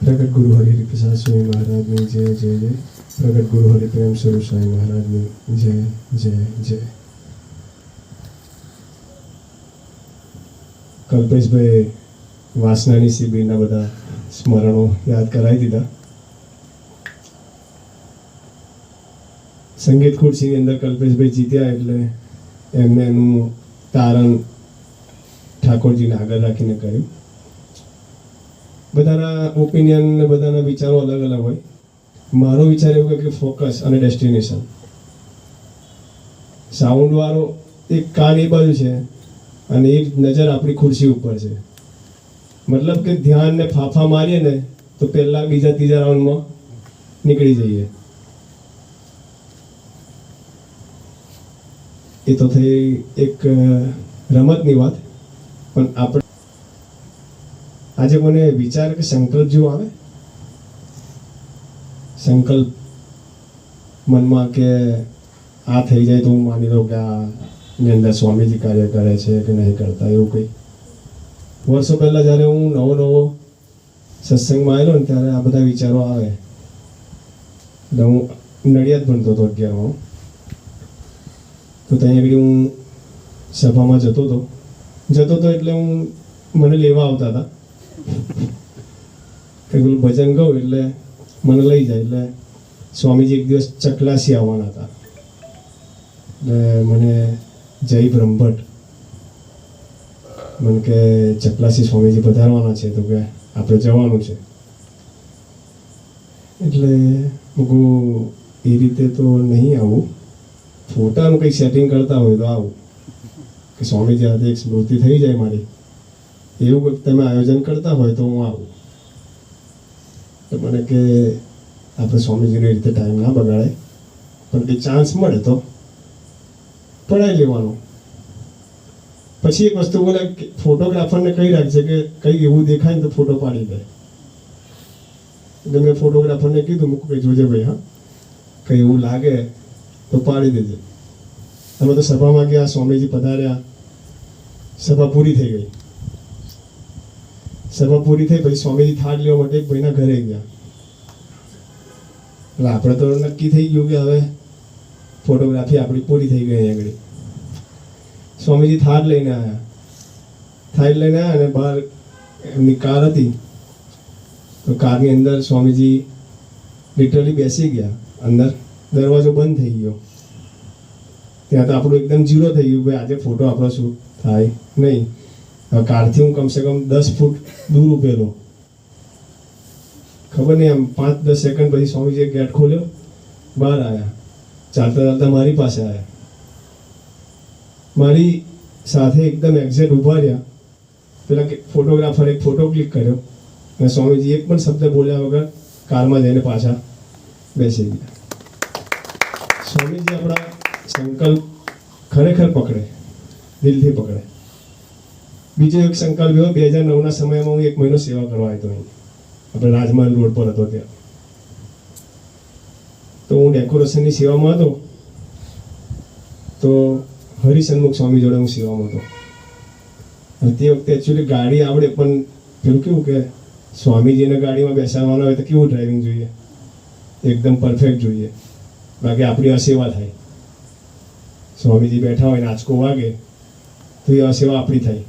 પ્રગટ ગુરુ હરિ પ્રસાદ સ્વામી મહારાજની જય જય જય પ્રગટ ગુરુ હરિ પ્રેમ સ્વરૂપ સ્વામી મહારાજની જય જય જય કલ્પેશભાઈ વાસનાની શિબિરના બધા સ્મરણો યાદ કરાવી દીધા. સંગીત ખુરશીની અંદર કલ્પેશભાઈ જીત્યા એટલે એમને એનું તારણ ઠાકોરજીને આગળ રાખીને કર્યું. બધાના ઓપિનિયન ને બધાના વિચારો અલગ અલગ હોય. મારો વિચાર એવો કે ફોકસ અને ડેસ્ટિનેશન સાઉન્ડ વાળો એક કાન એ બાજુ છે અને એક નજર આપણી ખુરશી ઉપર છે. મતલબ કે ધ્યાન ને ફાફા મારીએ ને તો પહેલા બીજા ત્રીજા રાઉન્ડમાં નીકળી જઈએ. એ તો થઈ એક રમતની વાત. પણ આપણે આજે મને વિચાર કે સંકલ્પ જેવો આવે? સંકલ્પ મનમાં કે આ થઈ જાય તો હું માની લઉં કે આ ની અંદર સ્વામીજી કાર્ય કરે છે કે નહીં કરતા, એવું કંઈ? વર્ષો પહેલાં જ્યારે હું નવો નવો સત્સંગમાં આવેલો ને ત્યારે આ બધા વિચારો આવે. એટલે હું નડિયાદ ભણતો હતો અગિયારમાં. તો ત્યાં આગળ હું સભામાં જતો હતો. જતો હતો એટલે હું મને લેવા આવતા હતા. પેલું ભજન ગાઉં એટલે મને લઈ જાય એટલે સ્વામીજી એક દિવસ ચકલાસી આવવાના હતા. એટલે મને જય બ્રહ્મભટ્ટ. મને કે ચકલાસી સ્વામીજી પધારવાના છે તો કે આપણે જવાનું છે. એટલે હું એ રીતે તો નહીં આવું. ફોટાનું કંઈક સેટિંગ કરતા હોય તો આવું. કે સ્વામીજી હાથે એક સ્મૃતિ થઈ જાય મારી. એવું કંઈક તમે આયોજન કરતા હોય તો હું આવું. તો મને કે આપણે સ્વામીજીની રીતે ટાઈમ ના બગાડે પણ કંઈ ચાન્સ મળે તો પડાવી લેવાનો. પછી એક વસ્તુ બોલે ફોટોગ્રાફરને કહી રાખજે કે કંઈ એવું દેખાય ને તો ફોટો પાડી દે. એટલે મેં ફોટોગ્રાફરને કીધું, મૂકું કે જોજે ભાઈ, હા. કંઈ એવું લાગે તો પાડી દેજે. અમે તો સભામાં ગયા, સ્વામીજી પધાર્યા. સભા પૂરી થઈ ગઈ. સભા પૂરી થઈ, પછી સ્વામીજી થાળ લેવા માટે એક ભાઈના ઘરે ગયા. એટલે આપણે તો નક્કી થઈ ગયું કે હવે ફોટોગ્રાફી આપણી પૂરી થઈ ગઈ આગળ. સ્વામીજી થાળ લઈને આવ્યા થાળ લઈને આવ્યા અને બહાર એમની કાર હતી. તો કારની અંદર સ્વામીજી લિટરલી બેસી ગયા. અંદર દરવાજો બંધ થઈ ગયો. ત્યાં તો આપણું એકદમ જીરો થઈ ગયું ભાઈ આજે ફોટો આપણો શૂટ થાય નહીં. કારથી હું કમસે કમ દસ ફૂટ દૂર ઉભેલો. ખબર નહીં આમ પાંચ દસ સેકન્ડ પછી સ્વામીજીએ ગેટ ખોલ્યો, બહાર આવ્યા ચાલતા ચાલતા મારી પાસે આવ્યા મારી સાથે એકદમ એક્ઝેક્ટ ઊભા રહ્યા. પેલા ફોટોગ્રાફર એક ફોટો ક્લિક કર્યો અને સ્વામીજી એક પણ શબ્દ બોલ્યા વગર કારમાં જઈને પાછા બેસી ગયા. સ્વામીજી આપણા સંકલ્પ ખરેખર પકડે, દિલથી પકડે. બીજો એક સંકલ્પ એવો, બે હજાર નવના સમયમાં હું એક મહિનો સેવા કરવા આવ્યો અહીં આપણે રાજમહેલ રોડ પર હતો ત્યાં. તો હું ડેકોરેશનની સેવામાં હતો. તો હરિસન્મુખ સ્વામી જોડે હું સેવામાં હતો. અને તે વખતે એકચ્યુઅલી ગાડી આવડે, પણ પેલું કેવું કે સ્વામીજીને ગાડીમાં બેસાડવાના હોય તો કેવું ડ્રાઇવિંગ જોઈએ? એકદમ પરફેક્ટ જોઈએ. બાકી આપણી અસેવા થાય. સ્વામીજી બેઠા હોય ને વાગે, તો એ અસેવા આપણી થાય.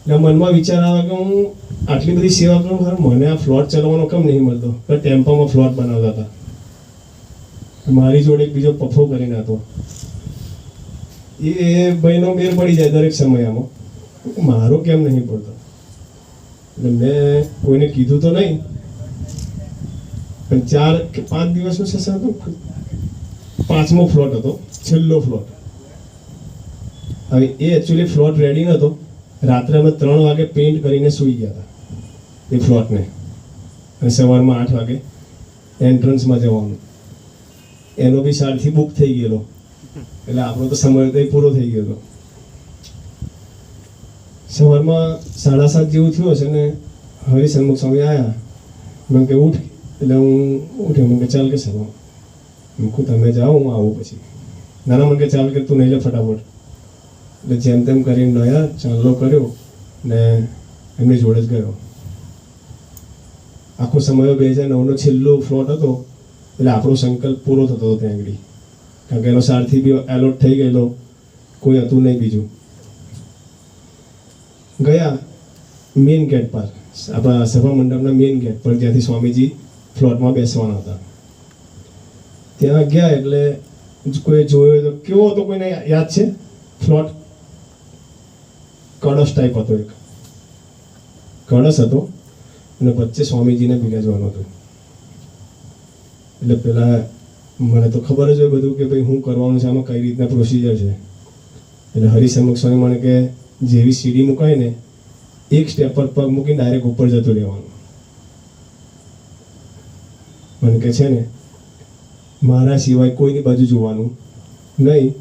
એટલે મનમાં વિચાર આવે કે હું આટલી બધી સેવા કરું, ખરું મને આ ફ્લોટ ચલાવવાનો કેમ નહીં મળતો? પણ ટેમ્પોમાં ફ્લોટ બનાવતા હતા. મારી જોડે એક બીજો પફો કરીને હતો. એ ભાઈનો મેર પડી જાય દરેક સમયમાં. મારો કેમ નહીં પડતો? એટલે મેં કોઈને કીધું તો નહીં. પણ ચાર કે પાંચ દિવસનો સેશન હતો. પાંચમો ફ્લોટ હતો. છેલ્લો ફ્લોટ. હવે એ એકચ્યુઅલી ફ્લોટ રેડી નહોતો રાત્રે અમે ત્રણ વાગે પેઇન્ટ કરીને સૂઈ ગયા હતા એ ફ્લોટને. અને સવારમાં આઠ વાગે એન્ટ્રન્સમાં જવાનું. એનો બી સારથી બુક થઈ ગયેલો. એટલે આપણો તો સમય તો પૂરો થઈ ગયો હતો. સવારમાં સાડા સાત જેવું થયું હશે ને હરિસન્મુખ સ્વામી આવ્યા મેં કે ઉઠ. એટલે હું ઉઠ્યો. મને ચાલ કે સર મૂકું તમે જાઓ, હું આવું પછી. નાના મને ચાલ કે તું નહીં લે ફટાફટ. એટલે જેમ તેમ કરીને નયા ચાંદલો કર્યો ને એમની જોડે જ ગયો. આખો સમય બે હજાર નવનો છેલ્લો ફ્લોટ હતો, એટલે આપણો સંકલ્પ પૂરો થતો હતો ત્યાં આગળ. કારણ કે એનો સારથી બી એલોટ થઈ ગયેલો, કોઈ હતું નહીં બીજું. ગયા મેઇન ગેટ પર, આપણા સભા મંડપના મેઇન ગેટ પર, જ્યાંથી સ્વામીજી ફ્લોટમાં બેસવાના હતા. ત્યાં ગયા એટલે કોઈ જોયો તો કેવો હતો કોઈને યાદ છે? ફ્લોટ કળશ ટાઈપ હતો એક. કળશ હતો અને વચ્ચે સ્વામીજીને બિરાજવાનું હતું. એટલે પેલા મને તો ખબર જ હોય બધું કે ભાઈ હું કરવાનું છે, આમાં કઈ રીતના પ્રોસિજર છે. એટલે હરિસમક સ્વામી મને કે જેવી સીડી મુકાય ને, એક સ્ટેપ પર પગ મૂકીને ડાયરેક્ટ ઉપર જતું રહેવાનું. મને કે છે ને, મારા સિવાય કોઈની બાજુ જોવાનું નહીં.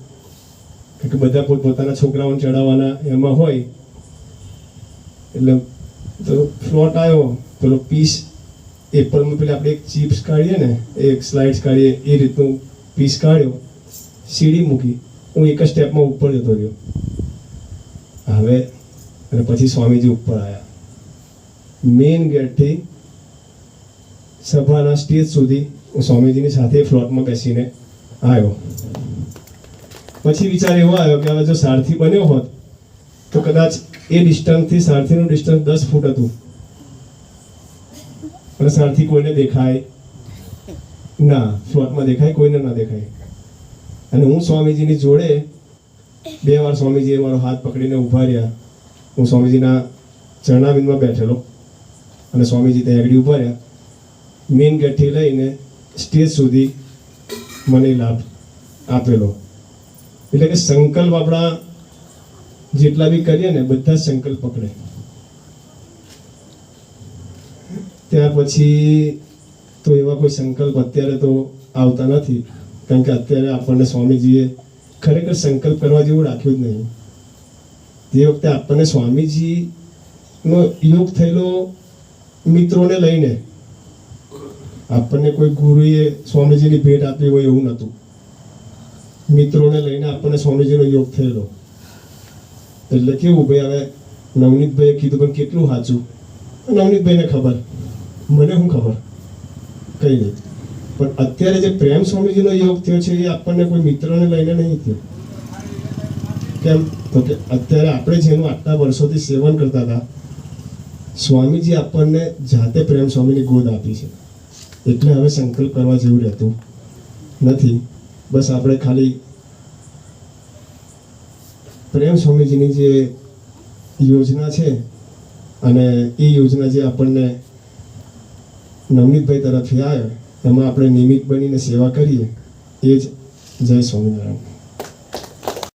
કે બધા પોતપોતાના છોકરાઓને ચડાવવાના એમાં હોય, એટલે તો ફ્લોટ આવ્યો. પેલો પીસ એપલમાં પેલી આપણે એક ચિપ્સ કાઢીએ ને એક સ્લાઇડ્સ કાઢીએ, એ રીતનું પીસ કાઢ્યો, સીડી મૂકી, હું એક જ સ્ટેપમાં ઉપર જતો રહ્યો. હવે, અને પછી સ્વામીજી ઉપર આવ્યા મેઇન ગેટથી સભાના સ્ટેજ સુધી હું સ્વામીજીની સાથે ફ્લોટમાં બેસીને આવ્યો. પછી વિચાર એવો આવ્યો કે હવે જો સારથી બન્યો હોત, તો કદાચ એ ડિસ્ટન્સથી સારથીનું ડિસ્ટન્સ દસ ફૂટ હતું. અને સારથી કોઈને દેખાય ના. ફ્લોટમાં દેખાય, કોઈને ના દેખાય. અને હું સ્વામીજીની જોડે બે વાર સ્વામીજીએ મારો હાથ પકડીને ઊભા રહ્યા. હું સ્વામીજીના ચરણાબિંદમાં બેઠેલો અને સ્વામીજી ત્યાં આગળ ઊભા રહ્યા. મેઇન ગેટથી લઈને સ્ટેજ સુધી મને લાભ આપેલો. એટલે કે સંકલ્પ આપણા જેટલા બી કરીએ ને બધા સંકલ્પ પકડે. ત્યાર પછી તો એવા કોઈ સંકલ્પ અત્યારે તો આવતા નથી. કારણ કે અત્યારે આપણને સ્વામીજીએ ખરેખર સંકલ્પ કરવા જેવું રાખ્યું જ નહીં. તે વખતે આપણને સ્વામીજીનો યોગ થયેલો મિત્રોને લઈને આપણને કોઈ ગુરુએ સ્વામીજીની ભેટ આપી હોય એવું નહોતું. મિત્રોને લઈને આપણને સ્વામીજીનો યોગ થયેલો. એટલે કેવું ભાઈ, હવે નવનીતભાઈએ કીધું, પણ કેટલું સાચું? નવનીતભાઈને ખબર. મને શું ખબર? કઈ નહીં. પણ અત્યારે જે પ્રેમ સ્વામીજીનો યોગ થયો છે, એ આપણને કોઈ મિત્રને લઈને નહીં થયો. કેમ? તો કે અત્યારે આપણે જેનું આટલા વર્ષોથી સેવન કરતા હતા, સ્વામીજી આપણને જાતે પ્રેમ સ્વામીની ગોદ આપી છે. એટલે હવે સંકલ્પ કરવા જેવું રહેતું નથી. બસ આપણે ખાલી પ્રેમ સ્વામીજીની જે યોજના છે અને એ યોજના જે આપણને નવનીતભાઈ તરફથી આવે, એમાં આપણે નિયમિત બનીને સેવા કરીએ, એ જ જય સ્વામિનારાયણ.